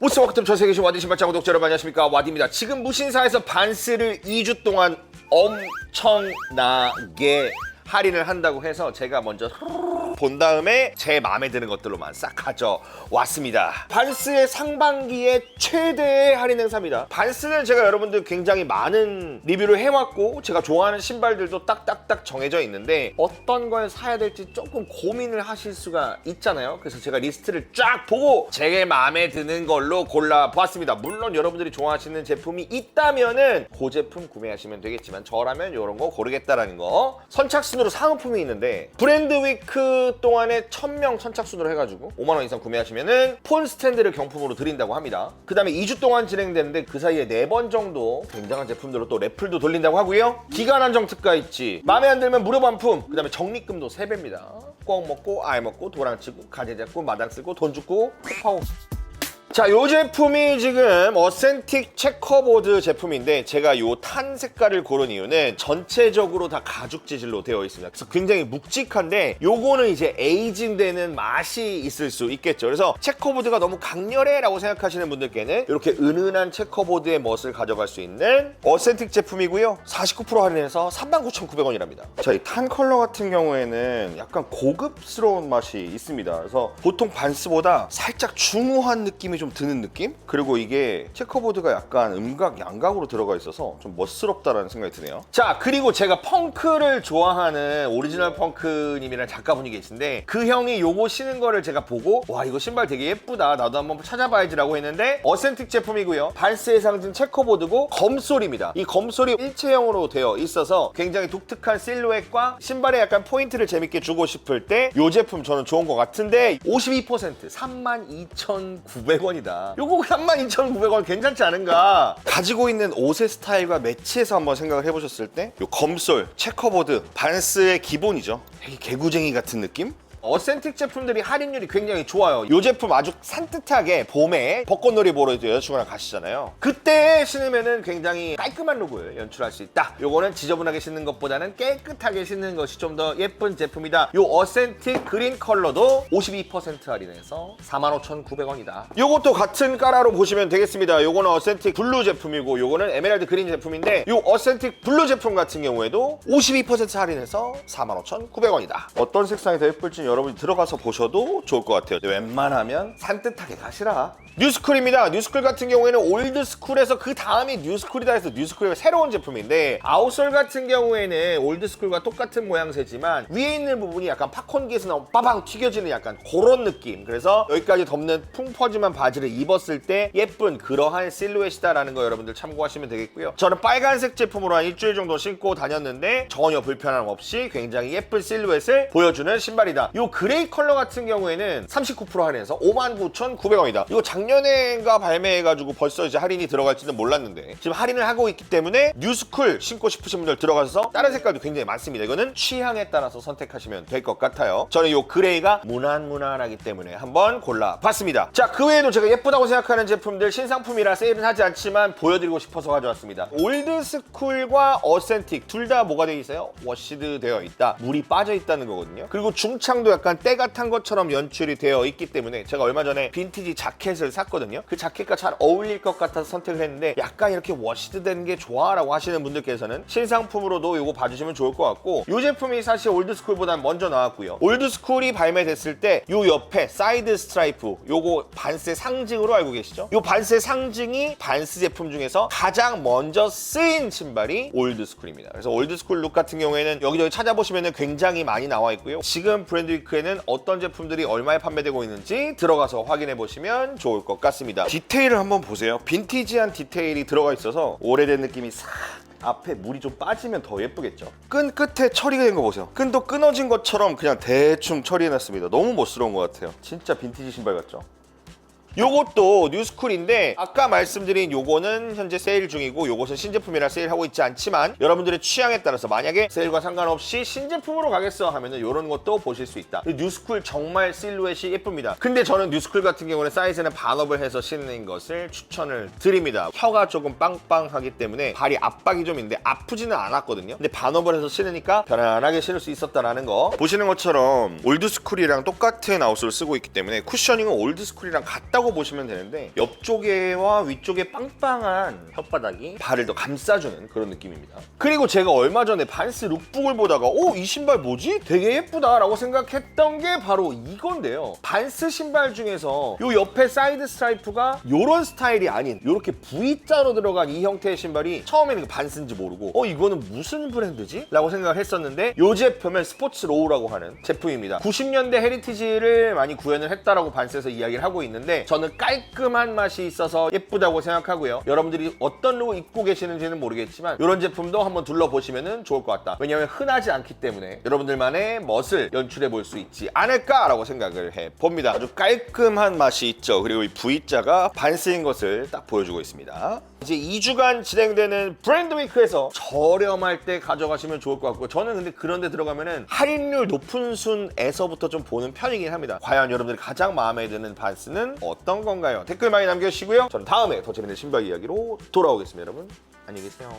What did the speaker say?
우스워크팀 전 세계 신 와디 신발장 구독자 여러분 안녕하십니까? 와디입니다. 지금 무신사에서 반스를 2주 동안 엄청나게 할인을 한다고 해서 제가 먼저 본 다음에 제 마음에 드는 것들로만 싹 가져왔습니다. 반스의 상반기의 최대의 할인 행사입니다. 반스는 제가 여러분들 굉장히 많은 리뷰를 해왔고 제가 좋아하는 신발들도 딱딱딱 정해져 있는데 어떤 걸 사야 될지 조금 고민을 하실 수가 있잖아요. 그래서 제가 리스트를 쫙 보고 제 마음에 드는 걸로 골라보았습니다. 물론 여러분들이 좋아하시는 제품이 있다면은 그 제품 구매하시면 되겠지만 저라면 이런 거 고르겠다라는 거 선착순 으로 상품이 있는데 브랜드 위크 동안에 1000명 선착순으로 해가지고 5만원 이상 구매하시면은 폰 스탠드를 경품으로 드린다고 합니다. 그 다음에 2주 동안 진행되는데 그 사이에 4번 정도 굉장한 제품들로 또 래플도 돌린다고 하고요. 기간 한정 특가 있지. 마음에 안 들면 무료 반품 그 다음에 적립금도 3배입니다. 꼭 먹고 알 먹고 도랑 치고 가재 잡고 마당 쓰고 돈 주고 컵하고 자, 요 제품이 지금 어센틱 체커보드 제품인데 제가 요 탄 색깔을 고른 이유는 전체적으로 다 가죽 재질로 되어 있습니다. 그래서 굉장히 묵직한데 요거는 이제 에이징되는 맛이 있을 수 있겠죠. 그래서 체커보드가 너무 강렬해라고 생각하시는 분들께는 이렇게 은은한 체커보드의 멋을 가져갈 수 있는 어센틱 제품이고요. 49% 할인해서 39,900원이랍니다. 자, 이 탄 컬러 같은 경우에는 약간 고급스러운 맛이 있습니다. 그래서 보통 반스보다 살짝 중후한 느낌이 좀 드는 느낌? 그리고 이게 체커보드가 약간 음각, 양각으로 들어가 있어서 좀 멋스럽다라는 생각이 드네요. 자, 그리고 제가 펑크를 좋아하는 오리지널 펑크님이랑 작가분이 계신데 그 형이 요거 신은 거를 제가 보고 와, 이거 신발 되게 예쁘다. 나도 한번 찾아봐야지라고 했는데 어센틱 제품이고요. 반스의 상징 체커보드고 검솔입니다. 이 검솔이 일체형으로 되어 있어서 굉장히 독특한 실루엣과 신발에 약간 포인트를 재밌게 주고 싶을 때이 제품 저는 좋은 것 같은데 52% 32,900원 이다. 요거 32,900원 괜찮지 않은가? 가지고 있는 옷의 스타일과 매치해서 한번 생각을 해보셨을 때 요 검솔, 체커보드, 반스의 기본이죠. 되게 개구쟁이 같은 느낌? 어센틱 제품들이 할인율이 굉장히 좋아요. 이 제품 아주 산뜻하게 봄에 벚꽃놀이 보러 이제 여자친구랑 가시잖아요. 그때 신으면은 굉장히 깔끔한 룩을 연출할 수 있다. 요거는 지저분하게 신는 것보다는 깨끗하게 신는 것이 좀 더 예쁜 제품이다. 요 어센틱 그린 컬러도 52% 할인해서 45,900원이다. 요것도 같은 까라로 보시면 되겠습니다. 요거는 어센틱 블루 제품이고 요거는 에메랄드 그린 제품인데 요 어센틱 블루 제품 같은 경우에도 52% 할인해서 45,900원이다. 어떤 색상이 더 예쁠지 여러분이 들어가서 보셔도 좋을 것 같아요. 웬만하면 산뜻하게 가시라. 뉴스쿨입니다. 뉴스쿨 같은 경우에는 올드스쿨에서 그 다음이 뉴스쿨이다 해서 뉴스쿨의 새로운 제품인데 아웃솔 같은 경우에는 올드스쿨과 똑같은 모양새지만 위에 있는 부분이 약간 팝콘기에서 나온 빠방 튀겨지는 약간 그런 느낌. 그래서 여기까지 덮는 풍퍼짐한 바지를 입었을 때 예쁜 그러한 실루엣이다라는 거 여러분들 참고하시면 되겠고요. 저는 빨간색 제품으로 한 일주일 정도 신고 다녔는데 전혀 불편함 없이 굉장히 예쁜 실루엣을 보여주는 신발이다. 요 그레이 컬러 같은 경우에는 39% 할인해서 59,900원이다. 이거 작년에가 발매해가지고 벌써 이제 할인이 들어갈지는 몰랐는데 지금 할인을 하고 있기 때문에 뉴스쿨 신고 싶으신 분들 들어가서 다른 색깔도 굉장히 많습니다. 이거는 취향에 따라서 선택하시면 될 것 같아요. 저는 요 그레이가 무난무난하기 때문에 한번 골라봤습니다. 자, 그 외에도 제가 예쁘다고 생각하는 제품들 신상품이라 세일은 하지 않지만 보여드리고 싶어서 가져왔습니다. 올드스쿨과 어센틱 둘 다 뭐가 되어 있어요? 워시드 되어 있다. 물이 빠져 있다는 거거든요. 그리고 중창도 약간 때가 탄 것처럼 연출이 되어 있기 때문에 제가 얼마 전에 빈티지 자켓을 샀거든요. 그 자켓과 잘 어울릴 것 같아서 선택을 했는데 약간 이렇게 워시드 된 게 좋아라고 하시는 분들께서는 신상품으로도 이거 봐주시면 좋을 것 같고 이 제품이 사실 올드스쿨보다 먼저 나왔고요. 올드스쿨이 발매됐을 때 이 옆에 사이드 스트라이프 요거 반스의 상징으로 알고 계시죠? 이 반스의 상징이 반스 제품 중에서 가장 먼저 쓰인 신발이 올드스쿨입니다. 그래서 올드스쿨 룩 같은 경우에는 여기저기 찾아보시면 굉장히 많이 나와 있고요. 지금 브랜드 위크에는 어떤 제품들이 얼마에 판매되고 있는지 들어가서 확인해 보시면 좋을 것 같습니다. 디테일을 한번 보세요. 빈티지한 디테일이 들어가 있어서 오래된 느낌이 싹 앞에 물이 좀 빠지면 더 예쁘겠죠. 끈 끝에 처리가 된 거 보세요. 끈도 끊어진 것처럼 그냥 대충 처리해놨습니다. 너무 멋스러운 것 같아요. 진짜 빈티지 신발 같죠? 요것도 뉴스쿨인데 아까 말씀드린 요거는 현재 세일 중이고 요것은 신제품이라 세일하고 있지 않지만 여러분들의 취향에 따라서 만약에 세일과 상관없이 신제품으로 가겠어 하면은 요런 것도 보실 수 있다. 뉴스쿨 정말 실루엣이 예쁩니다. 근데 저는 뉴스쿨 같은 경우는 사이즈는 반업을 해서 신는 것을 추천을 드립니다. 혀가 조금 빵빵하기 때문에 발이 압박이 좀 있는데 아프지는 않았거든요. 근데 반업을 해서 신으니까 편안하게 신을 수 있었다라는 거. 보시는 것처럼 올드스쿨이랑 똑같은 아웃솔을 쓰고 있기 때문에 쿠셔닝은 올드스쿨이랑 같다고 핏이라고 보시면 되는데 옆쪽에와 위쪽에 빵빵한 혓바닥이 발을 더 감싸주는 그런 느낌입니다. 그리고 제가 얼마 전에 반스 룩북을 보다가 오 이 신발 뭐지? 되게 예쁘다 라고 생각했던 게 바로 이건데요. 반스 신발 중에서 요 옆에 사이드 스트라이프가 요런 스타일이 아닌 요렇게 V자로 들어간 이 형태의 신발이 처음에는 그 반스인지 모르고 어 이거는 무슨 브랜드지? 라고 생각을 했었는데 요 제품은 스포츠 로우라고 하는 제품입니다. 90년대 헤리티지를 많이 구현을 했다라고 반스에서 이야기를 하고 있는데 저는 깔끔한 맛이 있어서 예쁘다고 생각하고요. 여러분들이 어떤 룩을 입고 계시는지는 모르겠지만 이런 제품도 한번 둘러보시면 좋을 것 같다. 왜냐하면 흔하지 않기 때문에 여러분들만의 멋을 연출해 볼 수 있지 않을까라고 생각을 해 봅니다. 아주 깔끔한 맛이 있죠. 그리고 이 V자가 반스인 것을 딱 보여주고 있습니다. 이제 2주간 진행되는 브랜드 위크에서 저렴할 때 가져가시면 좋을 것 같고 저는 근데 그런 데 들어가면은 할인율 높은 순에서부터 좀 보는 편이긴 합니다. 과연 여러분들이 가장 마음에 드는 반스는 어 어떤 건가요? 댓글 많이 남겨주시고요. 저는 다음에 더 재밌는 신발 이야기로 돌아오겠습니다, 여러분. 안녕히 계세요.